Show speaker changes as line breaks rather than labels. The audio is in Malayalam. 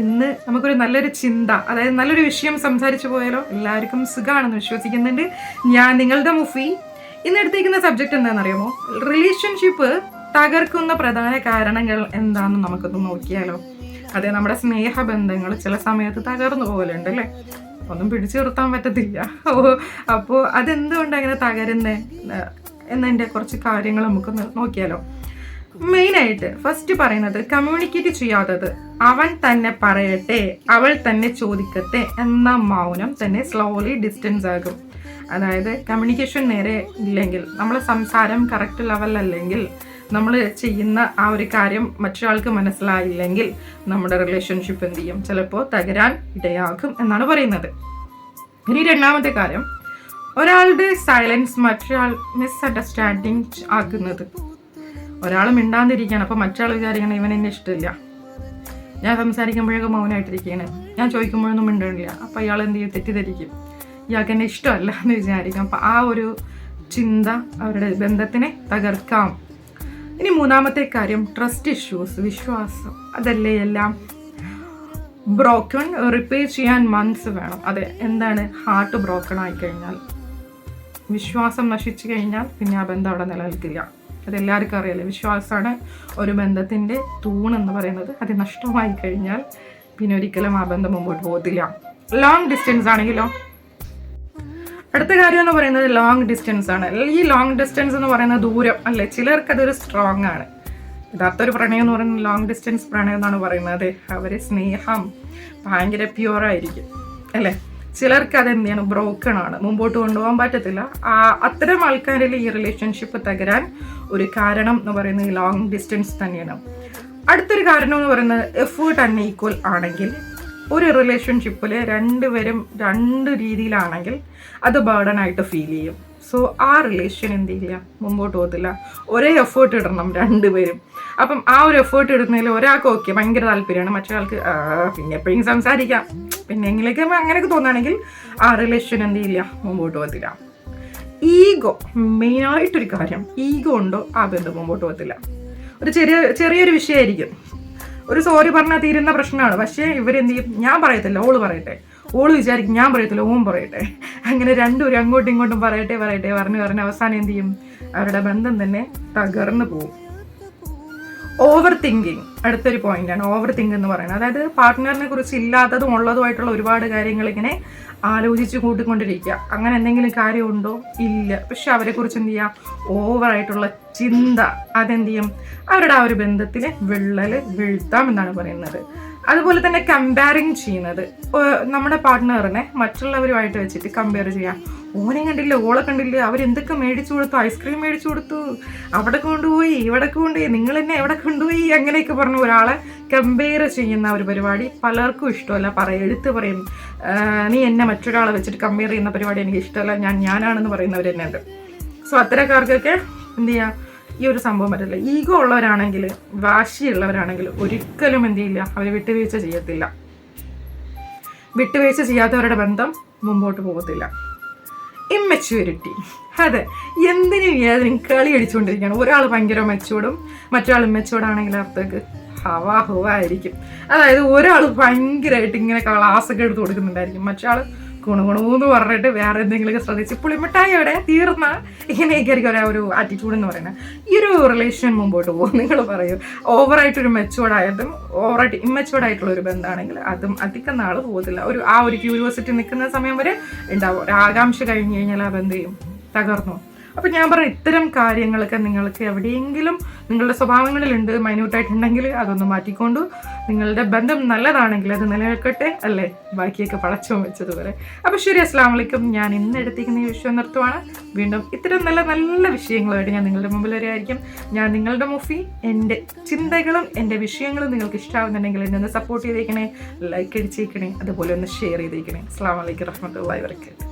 ഇന്ന് നമുക്കൊരു നല്ലൊരു ചിന്ത അതായത് നല്ലൊരു വിഷയം സംസാരിച്ചു പോയാലോ? എല്ലാവർക്കും സുഖമാണെന്ന് വിശ്വസിക്കുന്നുണ്ട് ഞാൻ നിങ്ങളുടെ മുഫി. ഇന്ന് എടുത്തേക്കുന്ന സബ്ജക്റ്റ് എന്താണെന്നറിയാമോ? റിലേഷൻഷിപ്പ് തകർക്കുന്ന പ്രധാന കാരണങ്ങൾ എന്താണെന്ന് നമുക്കൊന്ന് നോക്കിയാലോ? അതെ നമ്മുടെ സ്നേഹബന്ധങ്ങൾ ചില സമയത്ത് തകർന്നു പോകലുണ്ട് അല്ലേ? ഒന്നും പിടിച്ചു നിർത്താൻ പറ്റത്തില്ല. ഓ അപ്പോൾ അതെന്തുകൊണ്ട് അങ്ങനെ തകരുന്നേ? എന്നതിന്റെ കുറച്ച് കാര്യങ്ങൾ നമുക്കൊന്ന് നോക്കിയാലോ? മെയിനായിട്ട് ഫസ്റ്റ് പറയുന്നത് കമ്മ്യൂണിക്കേറ്റ് ചെയ്യാത്തത്. അവൻ തന്നെ പറയട്ടെ അവൾ തന്നെ ചോദിക്കട്ടെ എന്ന മൗനം തന്നെ സ്ലോലി ഡിസ്റ്റൻസ് ആകും. അതായത് കമ്മ്യൂണിക്കേഷൻ നേരെ ഇല്ലെങ്കിൽ നമ്മൾ സംസാരം കറക്റ്റ് ലെവലല്ലെങ്കിൽ നമ്മൾ ചെയ്യുന്ന ആ ഒരു കാര്യം മറ്റൊരാൾക്ക് മനസ്സിലായില്ലെങ്കിൽ നമ്മുടെ റിലേഷൻഷിപ്പ് എന്ത് ചെയ്യും? ചിലപ്പോൾ തകരാൻ ഇടയാകും എന്നാണ് പറയുന്നത്. ഇനി രണ്ടാമത്തെ കാര്യം ഒരാളുടെ സൈലൻസ് മറ്റൊരാൾ മിസ്അണ്ടർസ്റ്റാൻഡിങ് ആക്കുന്നത് ഒരാൾ മിണ്ടാണ്ടിരിക്കുകയാണ്. അപ്പോൾ മറ്റാൾ വിചാരിക്കണം ഇവൻ എന്നെ ഇഷ്ടമില്ല. ഞാൻ സംസാരിക്കുമ്പോഴൊക്കെ മൗനമായിട്ടിരിക്കുകയാണ് ഞാൻ ചോദിക്കുമ്പോഴൊന്നും മിണ്ടണില്ല. അപ്പോൾ അയാൾ എന്ത് ചെയ്യും? തെറ്റിദ്ധരിക്കും. ഇയാൾക്ക് എന്നെ ഇഷ്ടമല്ല എന്ന് വിചാരിക്കും. അപ്പോൾ ആ ഒരു ചിന്ത അവരുടെ ബന്ധത്തിനെ തകർക്കാം. ഇനി മൂന്നാമത്തെ കാര്യം ട്രസ്റ്റ് ഇഷ്യൂസ് വിശ്വാസം. അതല്ലേ എല്ലാം ബ്രോക്കൺ റിപ്പയർ ചെയ്യാൻ മന്ത്സ് വേണം. അതെ എന്താണ്? ഹാർട്ട് ബ്രോക്കൺ ആയി കഴിഞ്ഞാൽ വിശ്വാസം നശിച്ചു കഴിഞ്ഞാൽ പിന്നെ ആ ബന്ധം അവിടെ നിലനിൽക്കില്ല. അതെല്ലാവർക്കും അറിയാലോ. വിശ്വാസമാണ് ഒരു ബന്ധത്തിന്റെ തൂണെന്ന് പറയുന്നത്. അത് നഷ്ടമായി കഴിഞ്ഞാൽ പിന്നെ ഒരിക്കലും ആ ബന്ധം മുമ്പോട്ട് പോകത്തില്ല. ലോങ് ഡിസ്റ്റൻസ് ആണെങ്കിലോ? അടുത്ത കാര്യം എന്ന് പറയുന്നത് ലോങ് ഡിസ്റ്റൻസ് ആണ്. ഈ ലോങ് ഡിസ്റ്റൻസ് എന്ന് പറയുന്ന ദൂരം അല്ലേ? ചിലർക്ക് അതൊരു സ്ട്രോങ് ആണ്. യഥാർത്ഥ ഒരു പ്രണയം എന്ന് പറയുന്നത് ലോങ് ഡിസ്റ്റൻസ് പ്രണയം എന്നാണ് പറയുന്നത്. അവരെ സ്നേഹം ഭയങ്കര പ്യുവർ ആയിരിക്കും. അല്ലേ? ചിലർക്ക് അത് എന്താണ് ബ്രോക്കൺ ആണ്. മുമ്പോട്ട് കൊണ്ടുപോകാൻ പറ്റത്തില്ല. അത്തരം ആൾക്കാരിൽ ഈ റിലേഷൻഷിപ്പ് തകരാൻ ഒരു കാരണം എന്ന് പറയുന്നത് ലോങ് ഡിസ്റ്റൻസ് തന്നെയാണ്. അടുത്തൊരു കാരണം എന്ന് പറയുന്നത് എഫേർട്ട് അൺഈക്വൽ ആണെങ്കിൽ ഒരു റിലേഷൻഷിപ്പിൽ രണ്ടുപേരും രണ്ട് രീതിയിലാണെങ്കിൽ അത് ബേർഡൻ ആയിട്ട് ഫീൽ ചെയ്യും. സോ ആ റിലേഷൻ എന്ത് ചെയ്യില്ല? മുമ്പോട്ട് പോകത്തില്ല. ഒരേ എഫേർട്ട് ഇടണം രണ്ടുപേരും. അപ്പം ആ ഒരു എഫേർട്ട് ഇടുന്നതിൽ ഒരാൾക്ക് ഓക്കെ ഭയങ്കര താല്പര്യമാണ്. മറ്റൊരാൾക്ക് ആൾക്ക് പിന്നെ എപ്പോഴും സംസാരിക്കാം. പിന്നെ എങ്ങനെയൊക്കെ അങ്ങനെയൊക്കെ തോന്നുകയാണെങ്കിൽ ആ റിലേഷൻ എന്ത് ചെയ്യില്ല? മുമ്പോട്ട് പോകത്തില്ല. ഈഗോ മെയിനായിട്ടൊരു കാര്യം ഈഗോ ഉണ്ടോ? ആ ബന്ധം മുമ്പോട്ട് പോകത്തില്ല. ഒരു ചെറിയ ചെറിയൊരു വിഷയമായിരിക്കും. ഒരു സോറി പറഞ്ഞാൽ തീരുന്ന പ്രശ്നമാണ്. പക്ഷേ ഇവരെന്ത് ചെയ്യും? ഞാൻ പറയത്തില്ല ഓൾ പറയട്ടെ. ഓൾ വിചാരിക്കും ഞാൻ പറയത്തില്ല ഓം പറയട്ടെ. അങ്ങനെ രണ്ടുപേരും അങ്ങോട്ടും ഇങ്ങോട്ടും പറയട്ടെ പറയട്ടെ പറഞ്ഞു പറഞ്ഞ് അവസാനം എന്ത് ചെയ്യും? അവരുടെ ബന്ധം തന്നെ തകർന്നു പോകും ഓവർ തിങ്കിങ് അടുത്തൊരു പോയിന്റാണ് ഓവർ തിങ്ക് എന്ന് പറയുന്നത്. അതായത് പാർട്ട്ണറിനെ കുറിച്ച് ഇല്ലാത്തതും ഉള്ളതുമായിട്ടുള്ള ഒരുപാട് കാര്യങ്ങൾ ഇങ്ങനെ ആലോചിച്ച് കൂട്ടിക്കൊണ്ടിരിക്കുക. അങ്ങനെ എന്തെങ്കിലും കാര്യമുണ്ടോ? ഇല്ല. പക്ഷെ അവരെ കുറിച്ച് എന്ത് ചെയ്യുക ഓവറായിട്ടുള്ള ചിന്ത. അതെന്ത് ചെയ്യും? അവരുടെ ആ ഒരു ബന്ധത്തിന് വിള്ളൽ വീഴ്ത്താം എന്നാണ് പറയുന്നത്. അതുപോലെ തന്നെ കമ്പയറിങ് ചെയ്യുന്നത്. നമ്മുടെ പാർട്ട്ണറിനെ മറ്റുള്ളവരുമായിട്ട് വെച്ചിട്ട് കമ്പയർ ചെയ്യാം. ഓനെ കണ്ടില്ല ഓളെ കണ്ടില്ല അവരെന്തൊക്കെ മേടിച്ചു കൊടുത്തു ഐസ്ക്രീം മേടിച്ചു കൊടുത്തു അവിടെ കൊണ്ടുപോയി ഇവിടെ കൊണ്ടുപോയി നിങ്ങൾ എന്നെ എവിടെ കൊണ്ടുപോയി അങ്ങനെയൊക്കെ പറഞ്ഞു ഒരാളെ കമ്പയർ ചെയ്യുന്ന ഒരു പരിപാടി പലർക്കും ഇഷ്ടമല്ല. പറയും എടുത്ത് പറയും നീ എന്നെ മറ്റൊരാളെ വെച്ചിട്ട് കമ്പയർ ചെയ്യുന്ന പരിപാടി എനിക്ക് ഇഷ്ടമല്ല. ഞാൻ ഞാനാണെന്ന് പറയുന്നവർ തന്നെ ഉണ്ട് സോ അത്തരക്കാർക്കൊക്കെ എന്ത് ചെയ്യുക ഈ ഒരു സംഭവം പറ്റില്ല ഈഗോ ഉള്ളവരാണെങ്കിൽ വാശിയുള്ളവരാണെങ്കിൽ ഒരിക്കലും എന്ത് ചെയ്യില്ല അവർ വിട്ടുവീഴ്ച ചെയ്യത്തില്ല. വിട്ടുവീഴ്ച ചെയ്യാത്തവരുടെ ബന്ധം മുമ്പോട്ട് പോകത്തില്ല. ഇമ്മെച്യൂരിറ്റി അതെ എന്തിനും ഏതിനും കളി അടിച്ചുകൊണ്ടിരിക്കുകയാണ്. ഒരാൾ ഭയങ്കര മെച്ചോടും മറ്റൊരാൾ മെച്ചോടാണെങ്കിൽ അർത്ഥക്ക് ഹവാ ഹുവ ആയിരിക്കും അതായത് ഒരാൾ ഭയങ്കരമായിട്ട് ഇങ്ങനെ ക്ലാസ്സൊക്കെ എടുത്ത് കൊടുക്കുന്നുണ്ടായിരിക്കും. മറ്റൊരാൾ കുണുകുണൂന്ന് പറഞ്ഞിട്ട് വേറെ എന്തെങ്കിലുമൊക്കെ ശ്രദ്ധിച്ച്. പുളിമിഠായി അവിടെ തീർന്ന ഇങ്ങനെയൊക്കെ ആയിരിക്കും ഒരാ ആറ്റിറ്റ്യൂഡ് എന്ന് പറയുന്നത്. ഈ ഒരു റിലേഷൻ മുമ്പോട്ട് പോകും. നിങ്ങൾ പറയൂ. ഓവറായിട്ടൊരു മെച്ചുവേർഡ് ആയതും ഓവറായിട്ട് ഇമ്മച്ചുവേർഡ് ആയിട്ടുള്ള ഒരു ബന്ധമാണെങ്കിൽ അതും അധികം നാൾ പോകത്തില്ല. ഒരു ആ ഒരു ക്യൂരിയോസിറ്റി നിൽക്കുന്ന സമയം വരെ ഉണ്ടാവും. ഒരു ആകാംക്ഷ കഴിഞ്ഞ് കഴിഞ്ഞാൽ ആ ബന്ധം തകർന്നു. അപ്പം ഞാൻ പറഞ്ഞ ഇത്തരം കാര്യങ്ങളൊക്കെ നിങ്ങൾക്ക് എവിടെയെങ്കിലും നിങ്ങളുടെ സ്വഭാവങ്ങളിലുണ്ട് മൈന്യൂട്ടായിട്ടുണ്ടെങ്കിൽ അതൊന്ന് മാറ്റിക്കൊണ്ടു. നിങ്ങളുടെ ബന്ധം നല്ലതാണെങ്കിൽ അത് നിലനിൽക്കട്ടെ അല്ലേ? ബാക്കിയൊക്കെ പടച്ചോ വെച്ചതുപോലെ. അപ്പോൾ ശരി അസ്സാം വലൈക്കും ഞാൻ ഇന്ന് എടുത്തിരിക്കുന്ന ഈ വിഷയം നിർത്തുവാണ്. വീണ്ടും ഇത്തരം നല്ല നല്ല വിഷയങ്ങളുമായിട്ട് ഞാൻ നിങ്ങളുടെ മുമ്പിൽ വരെയായിരിക്കും ഞാൻ നിങ്ങളുടെ മുഫി എന്റെ ചിന്തകളും എന്റെ വിഷയങ്ങളും നിങ്ങൾക്ക് ഇഷ്ടമാവുന്നുണ്ടെങ്കിൽ എന്നെ ഒന്ന് സപ്പോർട്ട് ചെയ്തേക്കണേ ലൈക്ക് അടിച്ചേക്കണേ അതുപോലെ ഒന്ന് ഷെയർ ചെയ്തേക്കണേ. അസ്സാം വലൈക്കും റഹ്മത്തുള്ളി വർക്കാത്ത്